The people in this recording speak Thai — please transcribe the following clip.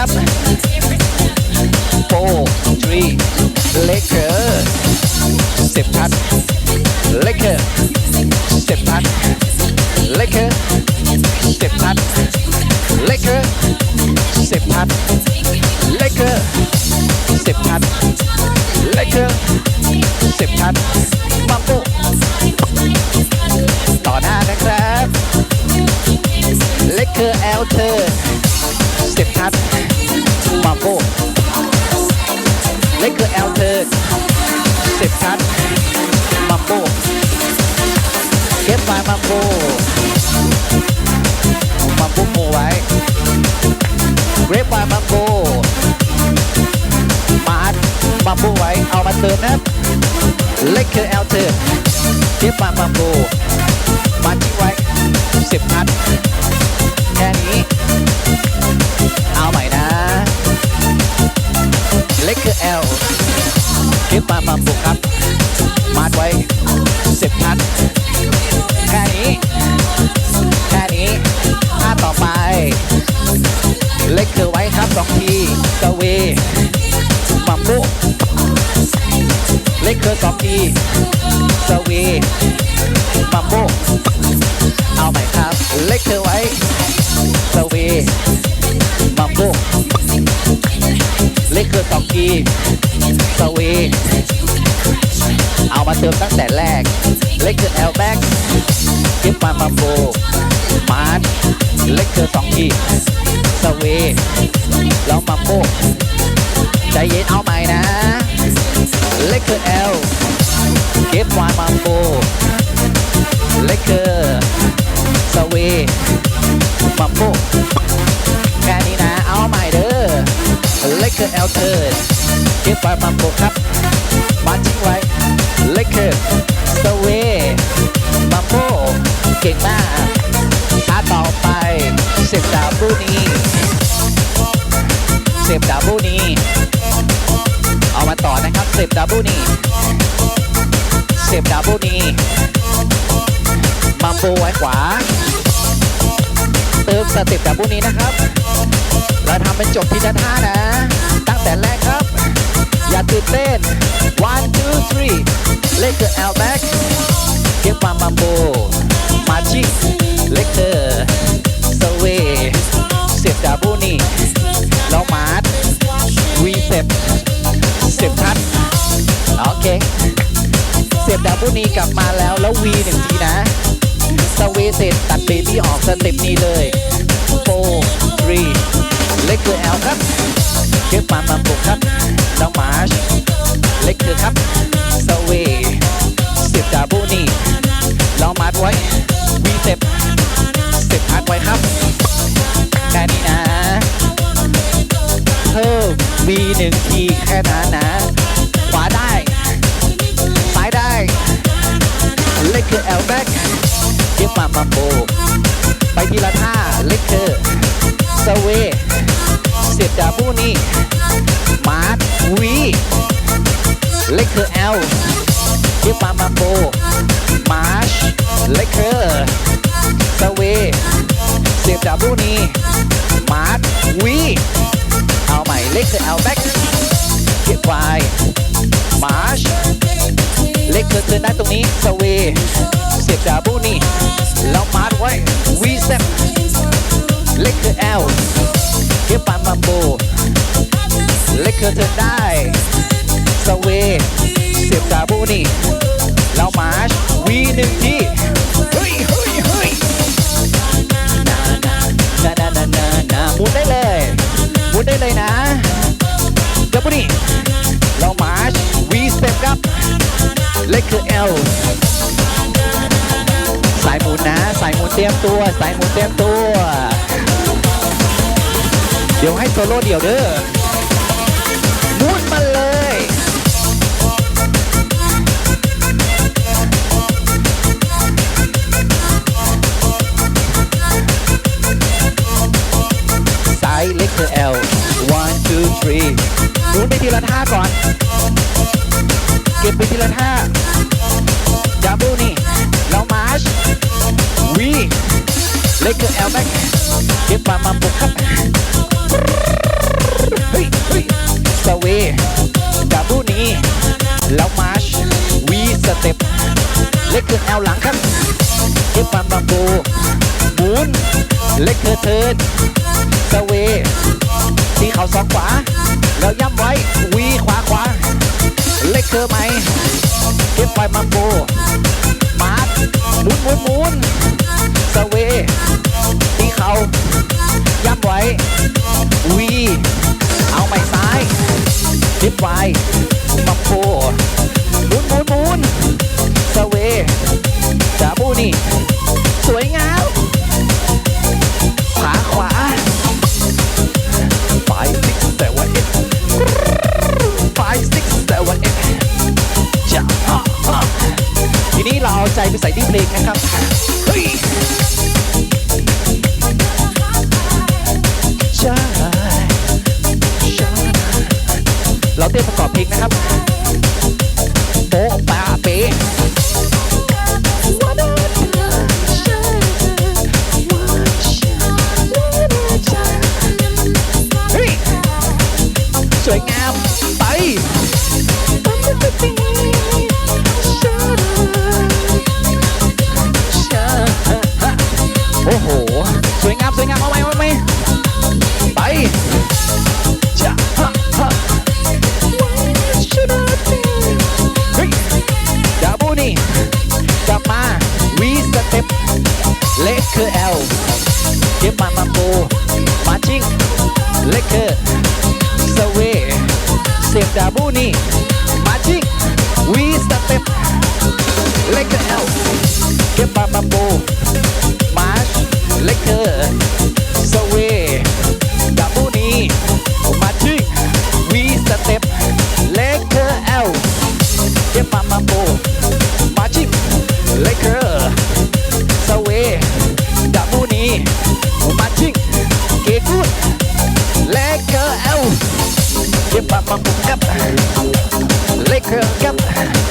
ครับ four three เล็กเกอร์สิบทัดเลกเกอร์สิบทัดเลกเกอร์สิบทัดเลกเกอร์สิบทัดเลกเกอร์สิบทัดเลกเกอร์สิบทัดมัมโบต่อหน้านะครับเลกเกอร์แอลเทอร์ เล็กคือแอลเทิร์สิบชั้นมัมโบเก็บไว้มัมโบมัมโบโมไว้เกรฟไว้มัมโบมาร์ทมัมโบไว้เอามาเติมนะเล็กคือแอลเทิร์เก็บไว้มัมโบมาทิ้งไว้สิบชั้น เก็บมามาบุกครับ มาดไว้สิบทันแค่นี้ แค่นี้ท่าต่อไป เล็กคือไว้ครับสองทีสเวมัมบุเล็กคือสองทีสเวมัมบุเอาใหม่ครับ เล็กคือไว้สเวมัมบุ เล็กคือสองกีสวีเอามาเติมตั้งแต่แรก เล็กคือแอลแบ็กเก็บมามาโบมาร์ทเล็กคือสองกีสวีแล้วมาโบใจเย็นเอาใหม่นะ เล็กคือแอลเก็บวามาโบเล็กคือสวี แอลเทิร์เก็บไว้มัมโบครับมาทิ้งไว้เล็กเกอร์สเวมัมโบเก่งมากท่าต่อไปเซฟดาบูนีเซฟดาบูนีเอามาต่อนะครับเซฟดาบูนีเซฟดาบูนีมัมโบไว้ขวา เติมสเต็ปแบบูนีนะครับ เราทำเป็นจบที่ด้านห้านะ ตั้งแต่แรกครับ อย่าตื่นเต้น one two three เลกเกอร์แอลแบ็กเก็บมามาโบมาชิเลกเกอร์สเว เต็ปนี้เลย four three เล็กคือแอลครับเก็บมามาบุกครับน้องมาร์ชเล็กคือครับสเวสิบดาบูนี่ลองมาร์ไว้วีเซ็ปสิบพัดไว้ครับแค่นี้นะเพิ่มวีหนึ่งทีแค่นั้นนะขวาได้ซ้ายได้เล็กคือแอลแบ็กเก็บมามาโบ ไปทีละท่าเล็กคือสเวเสียบดาบูนี่มาร์ทวีเล็กคือแอลเก็บมามาโบมาร์ชเล็กคือสเวเสียบดาบูนี่มาร์ทวีเอาใหม่เล็กคือแอลแบ็กเก็บไว้มาร์ชเล็กเกินเกินได้ตรงนี้สเว เล็กคือแอลเก็บปานมัมโบเล็กเกินเทินได้สเวเสียบดาบูนี่แล้วมาร์ชวีหนึ่งทีเฮ้ยเฮ้ยเฮ้ยนานานานานานานาหมุนได้เลยหมุนได้เลยนะดับบูนี่แล้วมาร์ชวีสเซปครับเล็กคือ L สายหมุนนะ สายหมุนเตรียมตัว สายหมุนเตรียมตัว เดี๋ยวให้โซโล่เดี่ยวเด้อมุนมาเลย สายเล็กคือ L one two three มุนไปทีละท่าก่อน เก็บไปทีละท่าดับเบิลนี่แล้วมาร์ชวีเล็กคือแอลแบ็กเก็บมามาบุกครับ สเวดับบูนี้แล้วมาร์ชวีสเต็ปเล็กคือแอลหลังครับเอฟปันบัมโบหมุนเล็กคือเทิร์นสเวตีเข่าสองขวา แล้วย่ำไว้วีขวาขวา เล็กคือไหมเก็บไปมัมโบมาร์ชหมุนหมุนมุนสเวตีเข่าย่ำไว้วี ดิฟไวมัมโบหมุนหมุนหมุนสเวจาบูนี่สวยงามขาขวา five six seven eight five six seven eight จะฮะฮะทีนี้เราเอาใจไปใส่ที่เพลงนะครับเฮ้ย เราเต้นประกอบเพลงนะครับโป๊ะปาเป๊ะเฮ้ยสวยงามไปโอ้โห สวยงาม สวยงาม เอาไหมเอาไหมไป เสียบดาบูนี่มาชิง โบ